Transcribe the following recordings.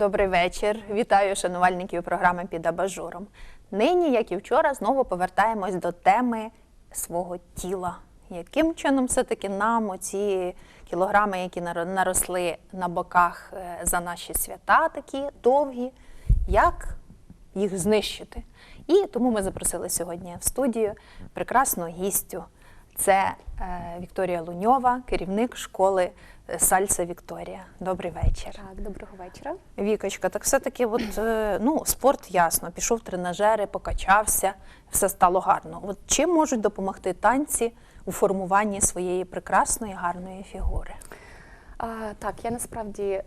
Добрий вечір. Вітаю шанувальників програми під абажуром. Нині, як і вчора, знову повертаємось до теми свого тіла. Яким чином все-таки нам оці кілограми, які наросли на боках е, за наші свята, такі довгі, як їх знищити? І тому ми запросили сьогодні в студію прекрасну гістю. Це е, Вікторія Луньова, керівник школи е, Сальса Вікторія. Добрий вечір. Так, доброго вечора. Вікочка, так все-таки, от, е, ну, спорт ясно, пішов тренажери, покачався, все стало гарно. От чим можуть допомогти танці у формуванні своєї прекрасної, гарної фігури? Так, я насправді е,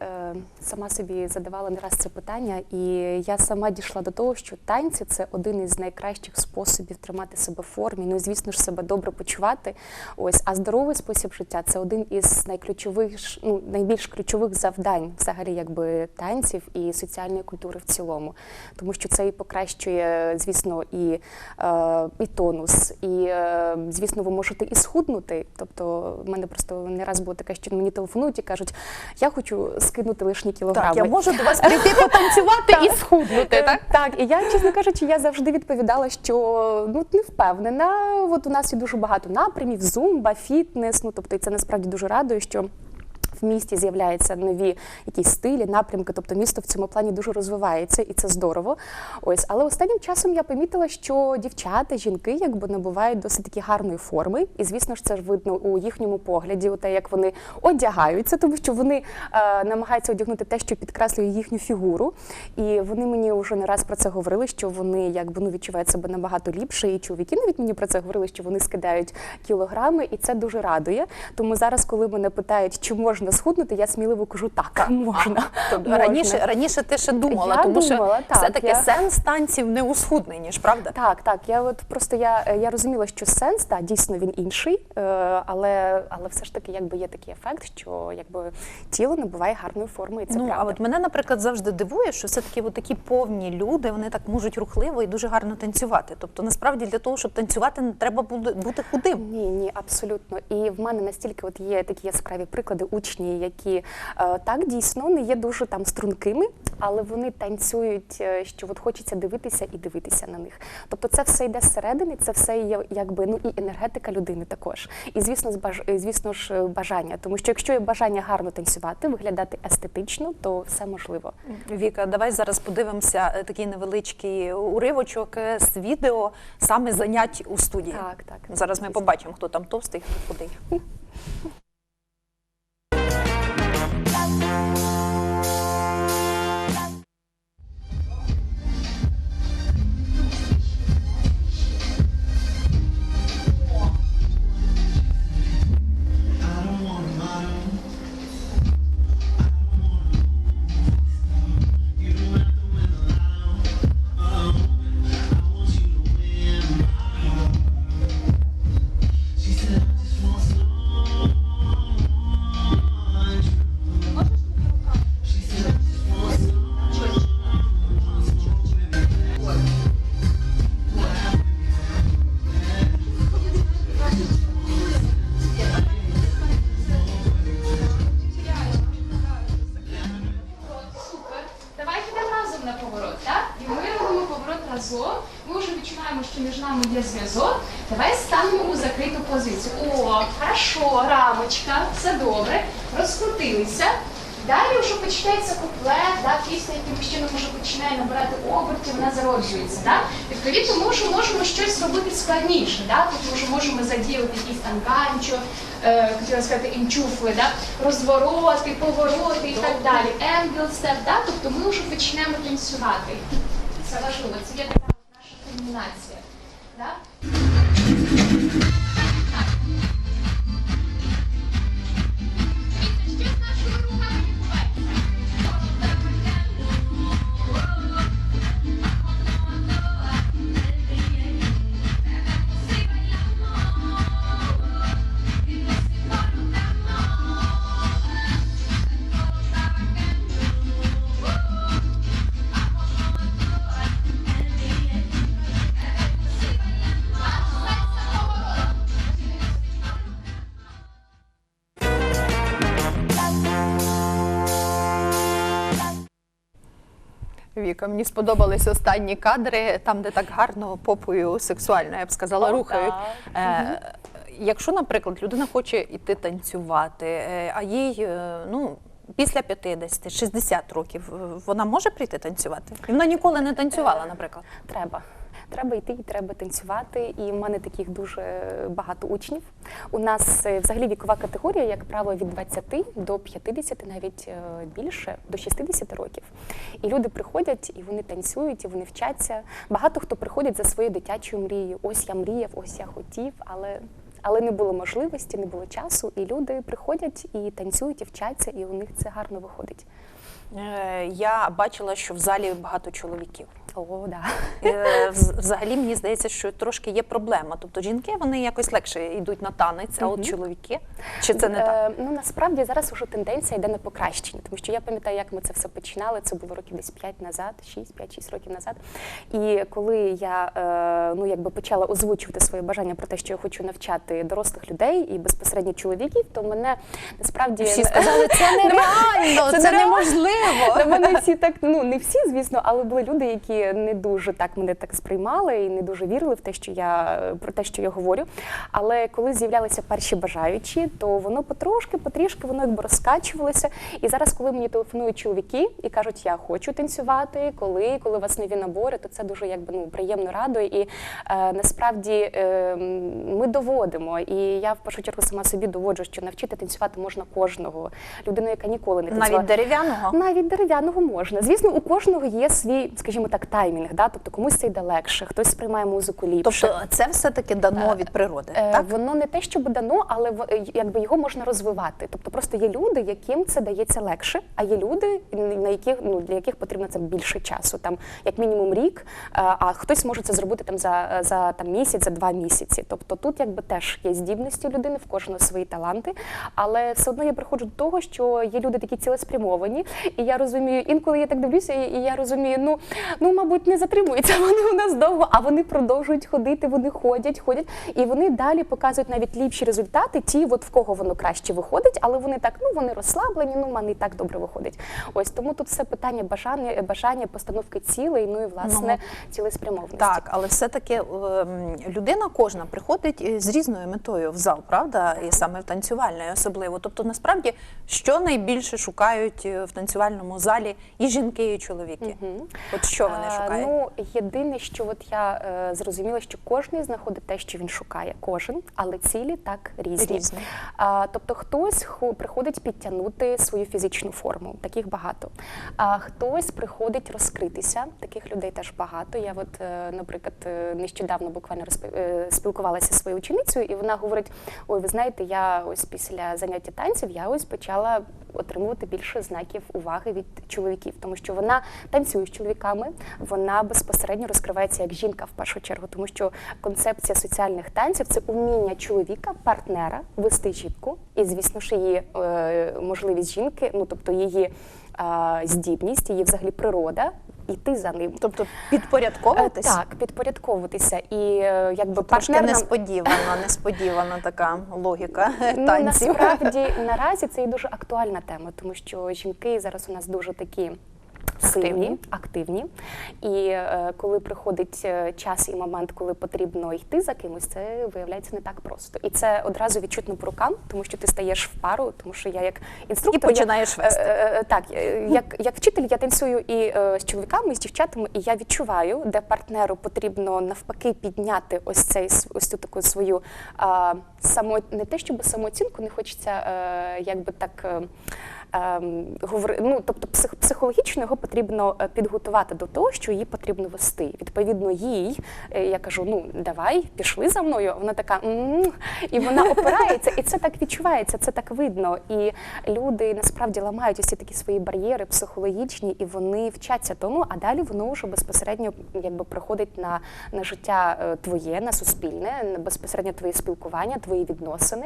сама собі задавала не раз це питання, і я сама дійшла до того, що танці це один із найкращих способів тримати себе в формі. Ну звісно ж себе добре почувати. Ось, а здоровий спосіб життя це один із найключових, ну найбільш ключових завдань, взагалі, якби танців і соціальної культури в цілому, тому що це і покращує, звісно, і, е, і тонус, і е, звісно, ви можете і схуднути. Тобто, в мене просто не раз було таке, що мені телефонують кажуть, я хочу скинути лишні кілограми. Так, я можу до вас прийти потанцювати і схуднути, так? Так, і я, чесно кажучи, я завжди відповідала, що ну не впевнена. От у нас є дуже багато напрямів: зумба, фітнес. Ну тобто, це насправді дуже радує, що. В місті з'являються нові якісь стилі, напрямки, тобто місто в цьому плані дуже розвивається, і це здорово. Ось, але останнім часом я помітила, що дівчата, жінки, якби набувають досить таки гарної форми, і звісно ж, це ж видно у їхньому погляді, у те, як вони одягаються, тому що вони е, намагаються одягнути те, що підкреслює їхню фігуру. І вони мені вже не раз про це говорили, що вони якби ну відчувають себе набагато ліпше. І чоловіки навіть мені про це говорили, що вони скидають кілограми, і це дуже радує. Тому зараз, коли мене питають, чи можна схуднути, я сміливо кажу так, можна. Тобто Можна. раніше, раніше ти ще думала, Я тому думала, що так, все-таки я- сенс танців не у схудненні ж, правда? Так, так. Я от просто я, я розуміла, що сенс та дійсно він інший, е, але, але все ж таки, якби є такий ефект, що якби тіло набуває гарної форми, і це ну, правда. а от мене, наприклад, завжди дивує, що все-таки от такі повні люди, вони так можуть рухливо і дуже гарно танцювати. Тобто, насправді для того, щоб танцювати, не треба бути, худим. Ні, ні, абсолютно. І в мене настільки от є такі яскраві приклади учні, які е, так дійсно не є дуже там стрункими, але вони танцюють, е, що от хочеться дивитися і дивитися на них. Тобто це все йде зсередини, це все є якби ну і енергетика людини також. І звісно, звісно ж, е, бажання. Тому що якщо є бажання гарно танцювати, виглядати естетично, то все можливо. Віка, давай зараз подивимося такий невеличкий уривочок з відео саме занять у студії. Так, так. Зараз ми побачимо, хто там товстий, хто худий. разом. Ми вже відчуваємо, що між нами є зв'язок. Давай станемо у закриту позицію. О, хорошо, рамочка, все добре. Розкрутилися. Далі вже починається куплет, да, пісня, яким чином вже починає набирати обертів, вона зароджується. Да? Відповідно, ми вже можемо щось робити складніше. Да? Ми вже можемо задіяти якісь там ганчо, е, хотіла сказати інчуфли, да? розвороти, повороти і так далі. Енгл степ, да? тобто ми вже почнемо танцювати. Це важливо, це є така наша кульмінація. Віка, мені сподобались останні кадри, там, де так гарно попою сексуально, я б сказала, О, рухають. Е, Якщо, наприклад, людина хоче йти танцювати, е, а їй е, ну, після 50-60 років е, вона може прийти танцювати? Вона ніколи не танцювала, наприклад. Треба. Треба йти і треба танцювати. І в мене таких дуже багато учнів. У нас е, взагалі вікова категорія, як правило, від 20 до 50, навіть е, більше, до 60 років. І люди приходять, і вони танцюють, і вони вчаться. Багато хто приходить за своєю дитячою мрією. Ось я мріяв, ось я хотів, але. Але не було можливості, не було часу, і люди приходять і танцюють, і вчаться, і у них це гарно виходить. Е, Я бачила, що в залі багато чоловіків. О, да. Е, Взагалі мені здається, що трошки є проблема. Тобто жінки вони якось легше йдуть на танець, а от чоловіки чи це не так? Е, Ну насправді зараз уже тенденція йде на покращення, тому що я пам'ятаю, як ми це все починали. Це було років десь 5 назад, 6, 5-6 років назад. І коли я е, ну якби почала озвучувати своє бажання про те, що я хочу навчати дорослих людей і безпосередньо чоловіків, то мене насправді Всі сказали, це нереально, це, неможливо. На мене всі так, ну не всі, звісно, але були люди, які не дуже так мене так сприймали і не дуже вірили в те, що я про те, що я говорю. Але коли з'являлися перші бажаючі, то воно потрошки, потрішки воно якби розкачувалося. І зараз, коли мені телефонують чоловіки і кажуть, я хочу танцювати, коли, коли у вас нові набори, то це дуже якби ну приємно радує. І е, насправді е, ми доводимо. І я в першу чергу сама собі доводжу, що навчити танцювати можна кожного. Людину, яка ніколи не танцювала. Навіть дерев'яного. Навіть дерев'яного можна. Звісно, у кожного є свій, скажімо так, таймінг. Да? Тобто комусь це йде легше, хтось сприймає музику ліпше. Тобто це все-таки дано від природи. Е, так? Воно не те, щоб дано, але е, якби його можна розвивати. Тобто просто є люди, яким це дається легше, а є люди, на яких ну для яких потрібно це більше часу, там як мінімум рік. е, А хтось може це зробити там за, за там місяць, за два місяці. Тобто тут якби теж є здібності у людини, в кожного свої таланти. Але все одно я приходжу до того, що є люди такі цілеспрямовані, і я розумію, інколи я так дивлюся, і, і я розумію, ну ну мабуть, не затримуються вони у нас довго, а вони продовжують ходити, вони ходять, ходять, і вони далі показують навіть ліпші результати, ті, от в кого воно краще виходить, але вони так, ну вони розслаблені, ну в мене і так добре виходить. Ось тому тут все питання бажання, бажання постановки цілей, ну і власне цілеспрямованості. Так, але все-таки ем, людина кожна приходить е, з різною метою в зал, правда? І саме в танцювальної особливо. Тобто, насправді, що найбільше шукають е, в танцювальному залі і жінки, і чоловіки? От що вони Шукають? Ну, єдине, що от я е, зрозуміла, що кожен знаходить те, що він шукає. Кожен, але цілі так різні. Різні. А, тобто хтось ху- приходить підтягнути свою фізичну форму, таких багато. А хтось приходить розкритися, таких людей теж багато. Я, от, е, наприклад, е, нещодавно буквально розпи- е, спілкувалася зі своєю ученицею, і вона говорить: ой, ви знаєте, я ось після заняття танців я ось почала отримувати більше знаків уваги від чоловіків, тому що вона танцює з чоловіками, вона безпосередньо розкривається як жінка в першу чергу, тому що концепція соціальних танців це уміння чоловіка, партнера вести жінку, і звісно ж її е, можливість жінки, ну тобто її здібність, її взагалі природа. Іти за ним, Тобто підпорядковуватися? підпорядковуватись? так, підпорядковуватися і е, якби партнер нам- несподівана, несподівана така логіка Ну, танців. насправді наразі це і дуже актуальна тема, тому що жінки зараз у нас дуже такі. Активні. активні. І е, коли приходить е, час і момент, коли потрібно йти за кимось, це виявляється не так просто. І це одразу відчутно по рукам, тому що ти стаєш в пару, тому що я як інструктор І починаєш я, вести. Е, е, е, так, е, як, як вчитель я танцюю і е, з чоловіками, і з дівчатами, і я відчуваю, де партнеру потрібно навпаки підняти ось цей ось цю таку свою а, само не те, щоб самооцінку, не хочеться е, якби так. Е, говори, ну, тобто псих, психологічно його потрібно е, підготувати до того, що її потрібно вести. Відповідно, їй е, я кажу: ну давай, пішли за мною. Вона така і вона опирається, і це так відчувається, це так видно. І люди насправді ламають усі такі свої бар'єри психологічні, і вони вчаться тому, а далі воно вже безпосередньо якби приходить на, на життя е, твоє, на суспільне, на безпосередньо твої спілкування, твої відносини.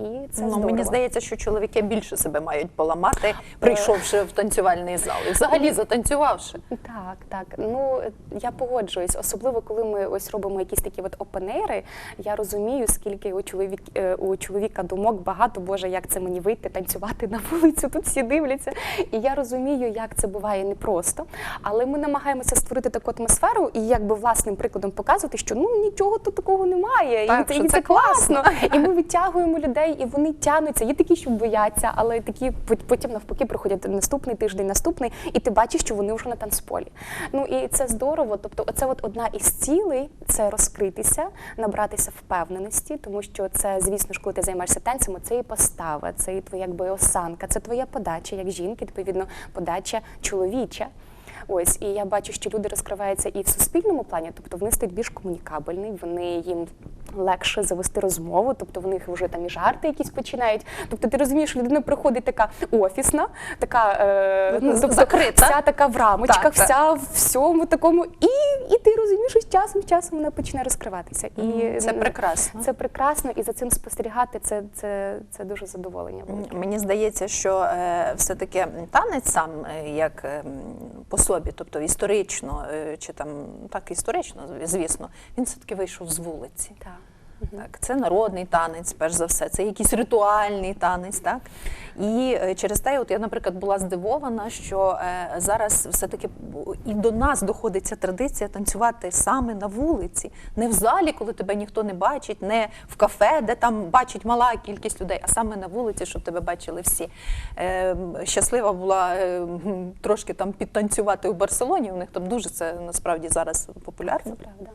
І це ну, здорово. мені здається, що чоловіки більше себе мають поламати, прийшовши в танцювальний зал і взагалі затанцювавши. Так, так. Ну я погоджуюсь, особливо коли ми ось робимо якісь такі от опенери. Я розумію, скільки у чоловік е, у чоловіка думок багато. Боже, як це мені вийти, танцювати на вулицю. Тут всі дивляться. І я розумію, як це буває непросто. Але ми намагаємося створити таку атмосферу і якби власним прикладом показувати, що ну нічого тут такого немає. Так, і, що і це це класно. І ми витягуємо людей, і вони тягнуться. Є такі, що бояться, але такі потім навпаки приходять наступний тиждень, наступний, і ти бачиш, що вони вже на танцполі. Ну і це здорово. Тобто, оце от одна із цілей це розкритися, набратися впевненості, тому що це, звісно ж, коли ти займаєшся танцями, це і постава, це і твоя якби осанка, це твоя подача як жінки, відповідно, подача чоловіча. Ось і я бачу, що люди розкриваються і в суспільному плані, тобто вони стають більш комунікабельні, вони їм легше завести розмову, тобто в них вже там і жарти якісь починають. Тобто ти розумієш, людина приходить така офісна, така е, Ну, тобто, закрита. вся така в рамочках, Так, так. вся в всьому такому, і, і ти розумієш, що часом часом вона почне розкриватися. І це прекрасно. Це прекрасно, і за цим спостерігати це, це, це дуже задоволення. велике. Мені здається, що е, все-таки танець сам е, як е, по собі, тобто історично, е, чи там так історично, звісно, він все-таки вийшов з вулиці. Так. Так, це народний танець, перш за все, це якийсь ритуальний танець, так? І е, через те, от я, наприклад, була здивована, що е, зараз все-таки і до нас доходить ця традиція танцювати саме на вулиці, не в залі, коли тебе ніхто не бачить, не в кафе, де там бачить мала кількість людей, а саме на вулиці, щоб тебе бачили всі. Е, щаслива була е, трошки там підтанцювати у Барселоні. У них там дуже це насправді зараз популярно. Це правда.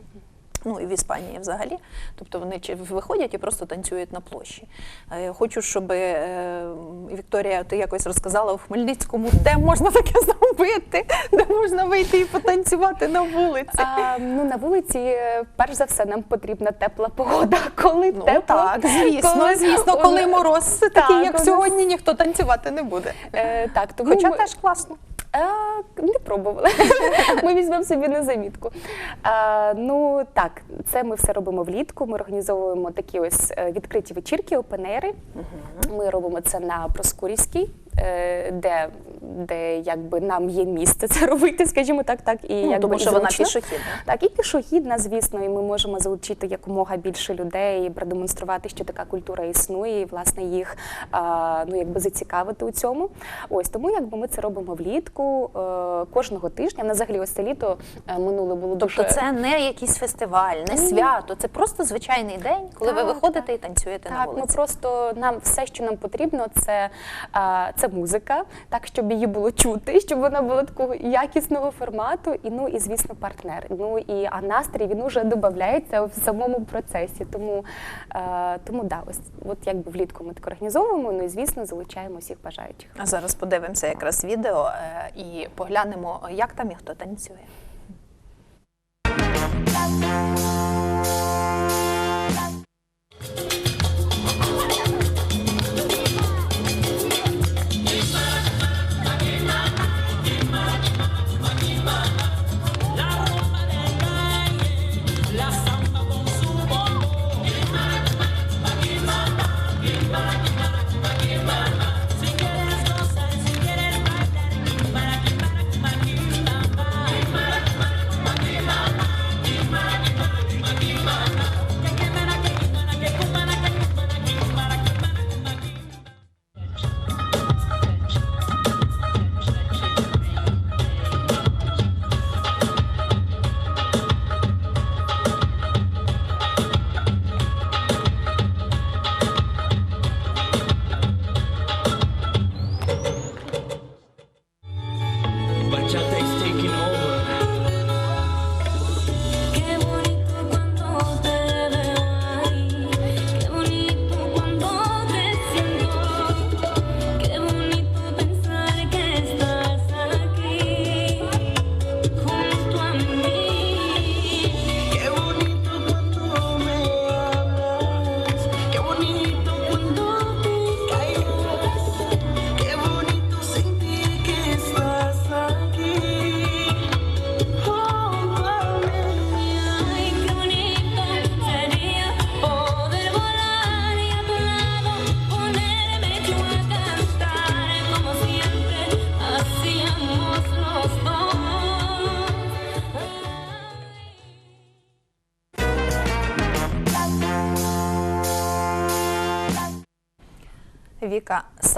Ну і в Іспанії взагалі. Тобто вони чи виходять і просто танцюють на площі. Е, Хочу, щоб е, Вікторія, ти якось розказала у Хмельницькому, де можна таке зробити, де можна вийти і потанцювати на вулиці. А, ну, на вулиці, е, перш за все, нам потрібна тепла погода. Коли Ну тепло, так, звісно, коли- звісно, коли мороз Так, як сьогодні, ніхто танцювати не буде. Е, так, тому Хоча ми- теж класно. Е, не пробували. Ми візьмемо собі на замітку. Е, ну так, це ми все робимо влітку. Ми організовуємо такі ось е, відкриті вечірки, опенери. Ми робимо це на Проскурівській, де, де якби нам є місце це робити, скажімо так, так і Ну, якби тому і що вона пішохідна. Так, і пішохідна, звісно, і ми можемо залучити якомога більше людей, і продемонструвати, що така культура існує, і власне їх а, ну якби зацікавити у цьому. Ось тому, якби ми це робимо влітку е, кожного тижня. На взагалі ось це літо е, минуле було Тобто дуже це не якийсь фестиваль, не свято, це просто звичайний день, коли ви виходите так. і танцюєте на Так, ми просто нам все, що нам потрібно, це, а, це музика, так щоб її було чути, щоб вона була такого якісного формату, і ну і звісно, партнер. Ну і а настрій він уже додається в самому процесі. Тому, а, тому да, ось от якби влітку ми так організовуємо. Ну і звісно, залучаємо всіх бажаючих. А зараз подивимося якраз відео е, і поглянемо, як там і хто танцює.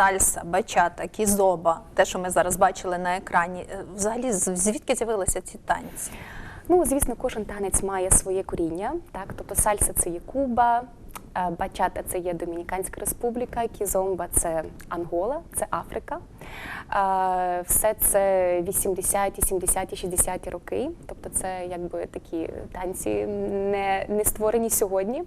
Сальса, бачата, кізоба, те, що ми зараз бачили на екрані. е, Взагалі, звідки з'явилися ці танці? Ну, звісно, кожен танець має своє коріння. Так, тобто сальса це є Куба, бачата це є Домініканська Республіка, кізомба це Ангола, це Африка. Е, Все це 80-ті, 70-ті, 60-ті роки. Тобто це якби такі танці не, не створені сьогодні.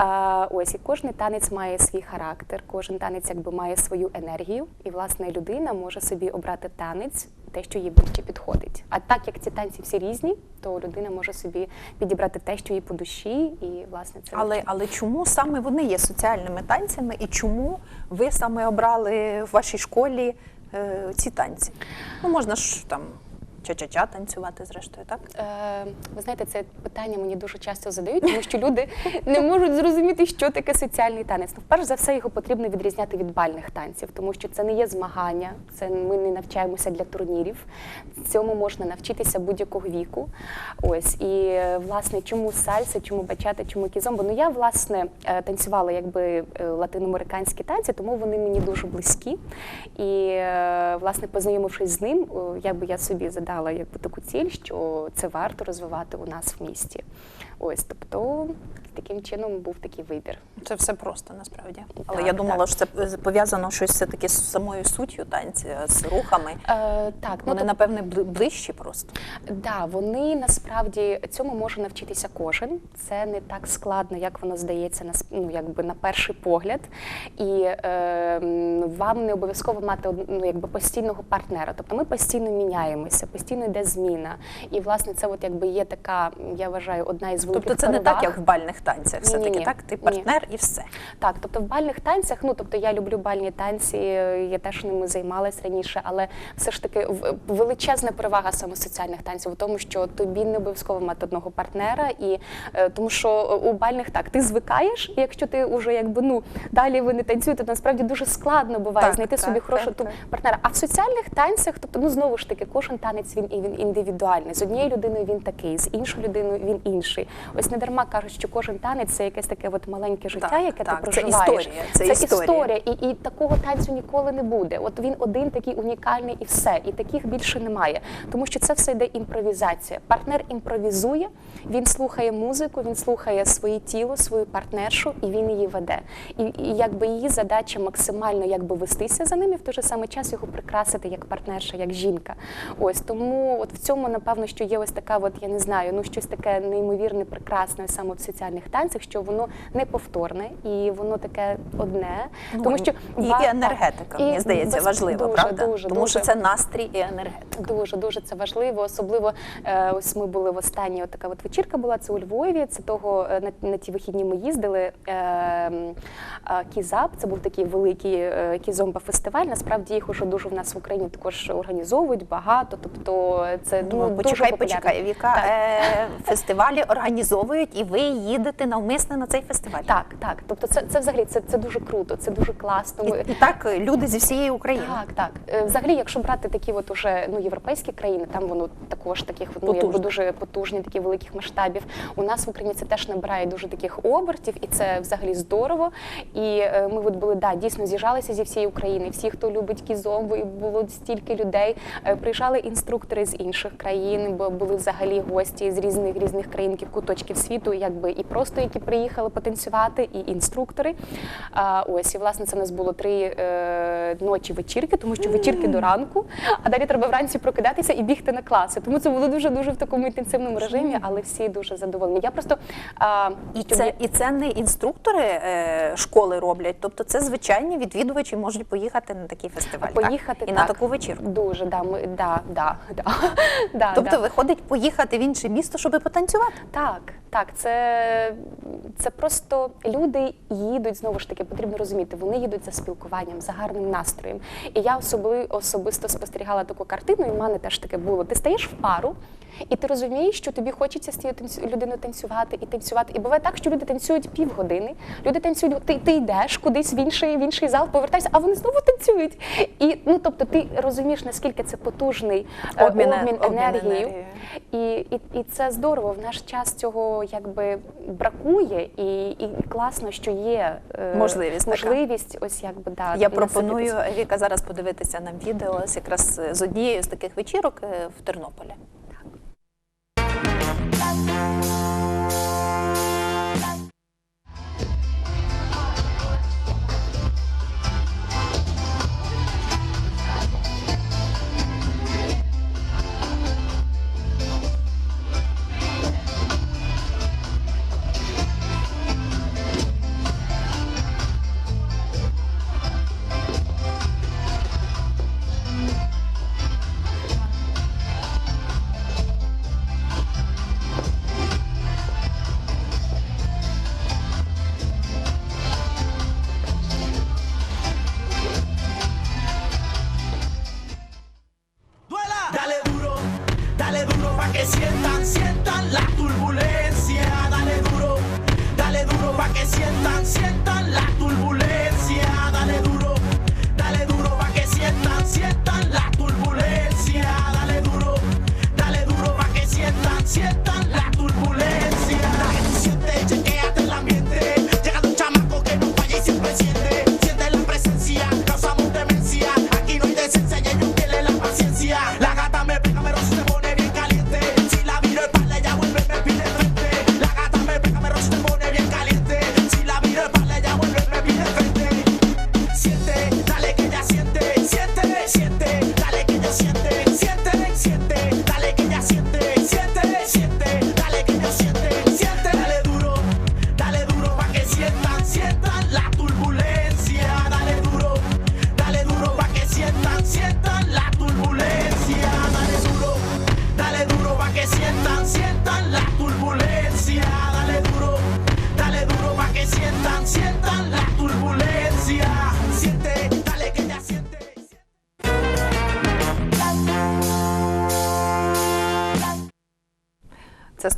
Е, Ось і кожен танець має свій характер, кожен танець якби має свою енергію, і власне людина може собі обрати танець те, що їй ближче підходить. А так як ці танці всі різні, то людина може собі підібрати те, що їй по душі, і власне це Але, але чому саме вони є соціальними танцями і чому ви саме обрали в вашій школі е, ці танці? Ну, можна ж там ча-ча-ча танцювати, зрештою, так? Е, ви знаєте, це питання мені дуже часто задають, тому що люди не можуть зрозуміти, що таке соціальний танець. Ну, перш за все, його потрібно відрізняти від бальних танців, тому що це не є змагання, це ми не навчаємося для турнірів. Цьому можна навчитися будь-якого віку. Ось і власне, чому сальса, чому бачата, чому кізомба? Ну я власне е, танцювала якби е, латиноамериканські танці, тому вони мені дуже близькі. І е, власне, познайомившись з ним, якби я собі задала якби таку ціль, що це варто розвивати у нас в місті. Ось, тобто таким чином був такий вибір. Це все просто насправді. Але Так, я думала, так. що це пов'язано щось все-таки з самою суттю танці, з рухами. Е, так, ну, Вони, напевне, ближчі просто. Да, вони насправді цьому може навчитися кожен. Це не так складно, як воно здається на ну, якби на перший погляд. І е, вам не обов'язково мати ну, якби постійного партнера. Тобто ми постійно міняємося, постійно йде зміна. І власне це от якби є така, я вважаю, одна із великих Тобто це не так, як в бальних танцях. Все таки Ні-ні-ні. так, ти Ні. партнер і все. Так, тобто в бальних танцях, ну тобто я люблю бальні танці, е, я теж ними займалась раніше, але все ж таки величезна перевага саме соціальних танців у тому, що тобі не обов'язково мати одного партнера, і е, тому що у бальних так ти звикаєш, і якщо ти вже якби ну далі ви не танцюєте, то насправді дуже складно буває Так, знайти так, собі хорошого так, партнера. А в соціальних танцях, тобто, ну знову ж таки, кожен танець він і він індивідуальний. З однією людиною він такий, з іншою людиною він інший. Ось не дарма кажуть, що кожен танець це якесь таке от маленьке життя, Так, яке так, ти це проживаєш. історія, це історія. і, і такого танцю ніколи не буде. От він один такий унікальний і все. І таких більше немає. Тому що це все йде імпровізація. Партнер імпровізує, він слухає музику, він слухає своє тіло, свою партнершу, і він її веде. І, і якби її задача максимально якби вестися за ним і в той же самий час його прикрасити як партнерша, як жінка. Ось тому, от в цьому напевно, що є ось така, от я не знаю, ну щось таке неймовірне, прекрасне саме в соціальних танцях, що воно неповторне і воно таке одне. Ну, тому що і, і енергетика, і мені здається, без- важлива, дуже, правда? Дуже, Тому дуже. що це настрій і енергетика. Дуже дуже це важливо. Особливо е, ось ми були в останній така от вечірка була. Це у Львові. Це того е, на, на ті вихідні ми їздили. Е, е, Кізап. Це був такий великий е, кізомба фестиваль. Насправді їх уже дуже в нас в Україні також організовують багато. Тобто це ну, Ну, дуже почекай, популярно. почекай, Віка, Так. фестивалі організовують, і ви їдете навмисне на цей фестиваль. Так, так. Тобто, це, це взагалі це, це дуже круто, це дуже класно. Ми- І, і так е, люди зі всієї України. Так, так. Е, Взагалі, якщо брати такі от уже ну, європейські країни, там воно також таких ну, якби дуже потужні, такі великих масштабів. У нас в Україні це теж набирає дуже таких обертів, і це взагалі здорово. І е, ми от були да, дійсно з'їжджалися зі всієї України. Всі, хто любить кізомбу, і було стільки людей. Приїжджали інструктори з інших країн, бо були взагалі гості з різних різних країн, куточків світу, якби і просто які приїхали потанцювати, і інструктори. А, ось і власне це в нас було три е, ночі вечірки, тому що вечірки до ранку, а далі треба вранці прокидатися і бігти на класи. Тому це було дуже дуже в такому інтенсивному режимі, але всі дуже задоволені. Я просто а, І щоб це, і це не інструктори е, школи роблять, тобто це звичайні відвідувачі можуть поїхати на такий фестиваль. поїхати так? і так. на таку вечірку. дуже да, ми да, да, да, да, Тобто да. виходить поїхати в інше місто, щоб потанцювати. Так, так, це, це просто люди їдуть знову ж таки, потрібно розуміти, вони їдуть за спілкуванням, за гарним настроєм. І я особи, особисто спостерігала таку картину, і в мене теж таке було. Ти стаєш в пару, і ти розумієш, що тобі хочеться з цією людиною танцювати і танцювати. І буває так, що люди танцюють півгодини, люди танцюють, ти, ти йдеш кудись в інший, в інший зал, повертаєшся, а вони знову танцюють. І ну тобто ти розумієш, наскільки це потужний е, Обмін- обмін, обмін енергією. енергією. І, і, і це здорово. В наш час цього що якби бракує, і, і класно, що є е, Можливість така. ось якби да Я пропоную Віка зараз подивитися нам відео з якраз з однією з таких вечірок е, в Тернополі. Duela.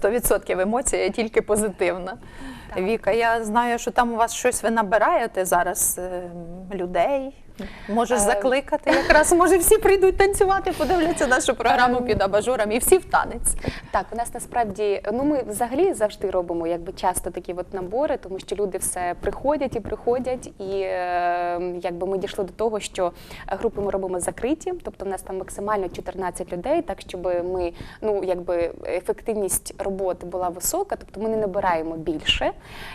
100% емоція, тільки позитивна. Віка, я знаю, що там у вас щось ви набираєте зараз е, людей. Можеш Е, закликати якраз, може всі прийдуть танцювати, подивляться нашу програму Ем. під абажуром і всі в танець. Так, у нас насправді ну ми взагалі завжди робимо якби часто такі от набори, тому що люди все приходять і приходять, і е, якби ми дійшли до того, що групи ми робимо закриті, тобто в нас там максимально 14 людей, так щоб ми ну якби ефективність роботи була висока, тобто ми не набираємо більше.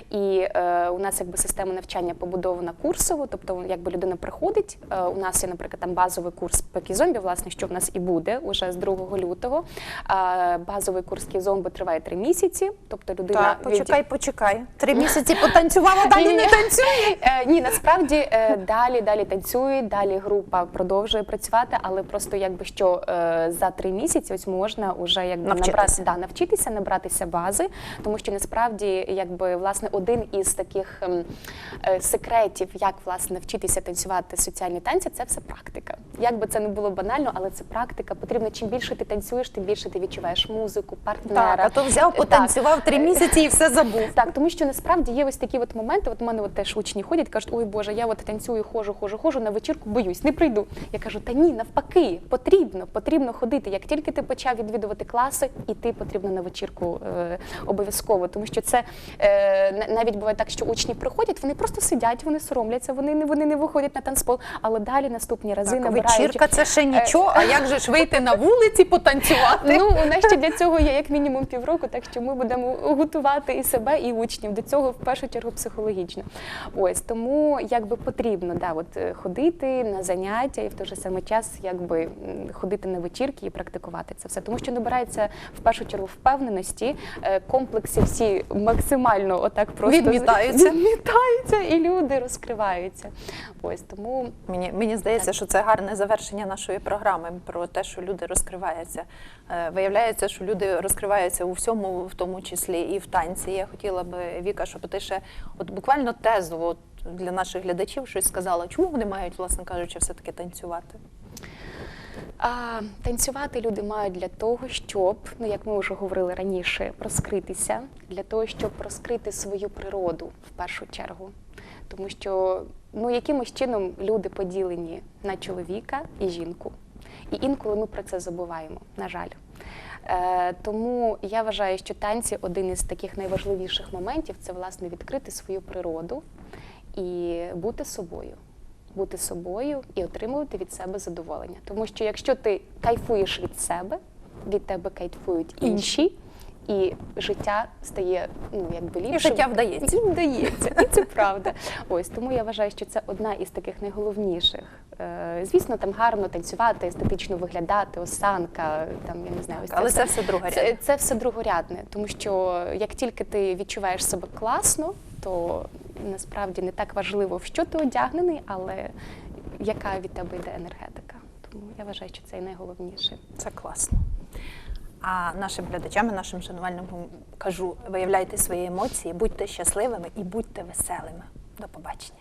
І е, у нас якби система навчання побудована курсово, тобто якби людина приходить. Е, у нас є, наприклад, там базовий курс по кізомбі, власне, що в нас і буде уже з 2 лютого. Е, базовий курс кізомби триває три місяці, тобто людина Так, від- почекай, почекай. Три місяці потанцювала, далі не танцює. Е, ні, насправді далі, далі танцюють, далі група продовжує працювати, але просто якби що за три місяці ось можна вже якби Навчитися. набрати да, навчитися, набратися бази, тому що насправді якби власне один із таких ем, секретів, як власне навчитися танцювати соціальні танці, це все практика. Як би це не було банально, але це практика. Потрібно чим більше ти танцюєш, тим більше ти відчуваєш музику, партнера. Так, а то взяв, потанцював три місяці і все забув. Так, тому що насправді є ось такі от моменти. От у мене от теж учні ходять, кажуть, ой Боже, я от танцюю, ходжу, ходжу, ходжу на вечірку, боюсь, не прийду. Я кажу, та ні, навпаки, потрібно, потрібно ходити. Як тільки ти почав відвідувати класи, іти потрібно на вечірку е, обов'язково, тому що це е, навіть буває так, що учні приходять, вони просто сидять, вони соромляться, вони не вони не виходять на танцпол, але далі наступні рази Так, набирають. вечірка це ще нічого, а як же ж вийти на вулиці потанцювати? Ну, у нас ще для цього є як мінімум півроку, так що ми будемо готувати і себе, і учнів до цього в першу чергу психологічно. Ось тому якби потрібно да, от, е, ходити на заняття і в той же самий час якби ходити на вечірки і практикувати це все. Тому що набирається в першу чергу впевненості, е, комплекси всі максимально отак просто Відмітаються. відмітаються, і люди розкриваються. Ось тому Мені, мені здається, що це гарне завершення нашої програми про те, що люди розкриваються. Е, Виявляється, що люди розкриваються у всьому, в тому числі і в танці. Я хотіла би, Віка, щоб ти ще от буквально тезу от, для наших глядачів щось сказала. Чому вони мають, власне кажучи, все-таки танцювати? А, танцювати люди мають для того, щоб, ну як ми вже говорили раніше, розкритися, для того, щоб розкрити свою природу в першу чергу. Тому що ну, якимось чином люди поділені на чоловіка і жінку. І інколи ми про це забуваємо, на жаль. Е, тому я вважаю, що танці один із таких найважливіших моментів це власне відкрити свою природу і бути собою. Бути собою і отримувати від себе задоволення. Тому що якщо ти кайфуєш від себе, від тебе кайфують інші, і життя стає ну якби ліпшим. життя вдається. І вдається, і це правда. Ось тому я вважаю, що це одна із таких найголовніших. Е, Звісно, там гарно танцювати, естетично виглядати, осанка, там я не знаю, ось Але це все другорядне. Це, це все другорядне, тому що як тільки ти відчуваєш себе класно, то насправді не так важливо, в що ти одягнений, але яка від тебе йде енергетика. Тому я вважаю, що це і найголовніше. Це класно. А нашим глядачам нашим шанувальникам кажу, виявляйте свої емоції, будьте щасливими і будьте веселими. До побачення.